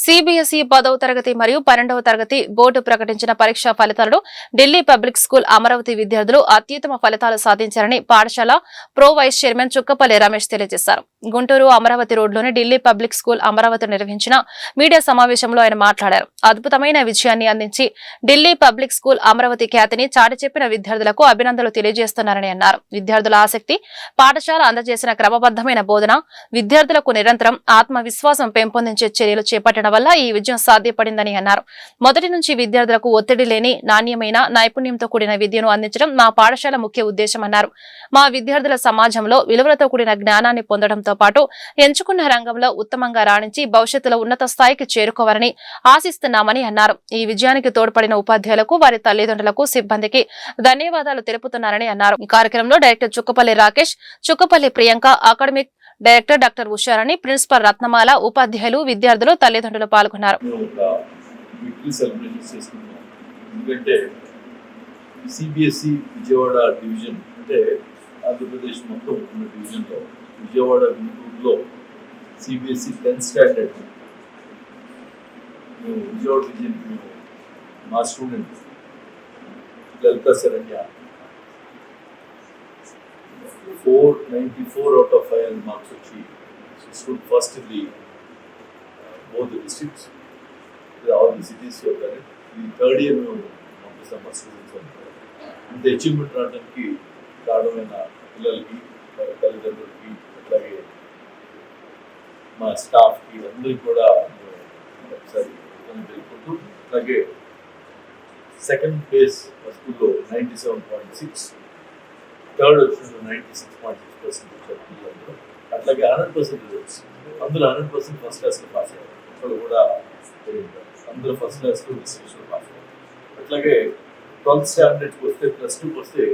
CBSE పదవ తరగతి మరియు పన్నెండవ తరగతి బోర్డు ప్రకటించిన పరీక్షా ఫలితాలను ఢిల్లీ పబ్లిక్ స్కూల్ అమరావతి విద్యార్థులు అత్యుత్తమ ఫలితాలు సాధించారని పాఠశాల pro vice chairman Chukkapalli Ramesh తెలియజేశారు. గుంటూరు అమరావతి రోడ్లోని ఢిల్లీ పబ్లిక్ స్కూల్ అమరావతి నిర్వహించిన మీడియా సమావేశంలో ఆయన మాట్లాడారు. అద్భుతమైన విజయాన్ని అందించి ఢిల్లీ పబ్లిక్ స్కూల్ అమరావతి ఖ్యాతిని చాటి చెప్పిన విద్యార్థులకు అభినందనలు తెలియజేస్తున్నారని అన్నారు. విద్యార్థుల ఆసక్తి పాఠశాల అందజేసిన క్రమబద్దమైన బోధన విద్యార్థులకు నిరంతరం ఆత్మవిశ్వాసం పెంపొందించే చర్యలు చేపట్టడం వల్ల ఈ విజయం సాధ్యపడిందని అన్నారు. మొదటి నుంచి విద్యార్థులకు ఒత్తిడి లేని నాణ్యమైన నైపుణ్యంతో కూడిన విద్యను అందించడం మా పాఠశాల ముఖ్య ఉద్దేశం అన్నారు. మా విద్యార్థుల సమాజంలో విలువలతో కూడిన జ్ఞానాన్ని పొందడంతో పాటు ఎంచుకున్న రంగంలో ఉత్తమంగా రాణించి భవిష్యత్తులో ఉన్నత స్థాయికి చేరుకోవాలని ఆశిస్తున్నామని అన్నారు. ఈ విజయానికి తోడ్పడిన ఉపాధ్యాయులకు వారి తల్లిదండ్రులకు సిబ్బందికి ధన్యవాదాలు తెలుపుతున్నారని అన్నారు. ఈ కార్యక్రమంలో director Chukkapalli Rakesh Chukkapalli Priyanka academic director doctor Usharani principal Ratnamala ఉపాధ్యాయులు విద్యార్థులు తల్లిదండ్రులు పాల్గొన్నారు. ఎందుకంటే సిబిఎస్ఈ విజయవాడ డివిజన్ అంటే ఆంధ్రప్రదేశ్ మొత్తం ఉన్న డివిజన్లో విజయవాడ గుంటూరులో సిబిఎస్ఈ టెన్త్ స్టాండర్డ్. మేము విజయవాడ మేము మా student Lalitha Saranya Four ninety four out of five marks వచ్చి stood first in the both the districts, with all the cities who have done it. ఈ థర్డ్ ఇయర్ మేము పంపిస్తాం మా స్టూడెంట్స్ ఇంత achievement రావడానికి కారణమైన పిల్లలకి వారి తల్లిదండ్రులకి అట్లాగే మా స్టాఫ్కి అందరికీ కూడా మేము ఒకసారి కృతజ్ఞతలు తెలుపుకుంటూ అలాగే సెకండ్ ప్లేస్ మా స్కూల్లో ninety seven point six third వచ్చింది ninety six point six percent వచ్చారు అట్లాగే హండ్రెడ్ పర్సెంట్ రిజల్ట్స్ అందులో హండ్రెడ్ పర్సెంట్ ఫస్ట్ క్లాస్లో పాస్ అయ్యారు. అక్కడ కూడా అందులో ఫస్ట్ క్లాస్లో డిస్టింక్షన్ పాస్ అయ్యారు. అట్లాగే ట్వెల్త్ స్టాండర్డ్కి వస్తే ప్లస్ టూకి వస్తే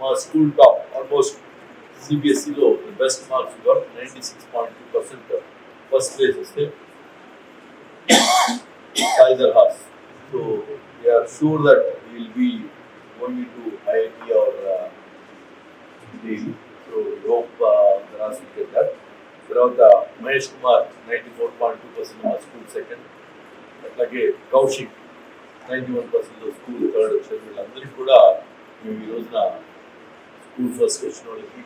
మా స్కూల్ టాప్ ఆల్మోస్ట్ సిబిఎస్ఈలో best మార్క్స్గా ninety six point two percent first place వస్తే Kaiser Haas. So we are sure that we will be going into R or uh, Delhi. So we hope uh, Dharas will get that. తర్వాత Mahesh Kumar ninety four point two percent మా school second అట్లాగే Kaushik ninety one percent school third వచ్చారు వీళ్ళందరికీ కూడా మేము ఈ రోజున school first వచ్చిన వాళ్ళకి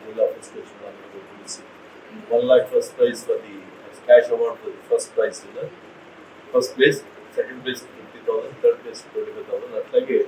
జిల్లా ఫస్ట్ వచ్చిన వాళ్ళకి పిలిచి one lakh first prize for the cash award for the first prize winner first place second place fifty thousand third place twenty five thousand అట్లాగే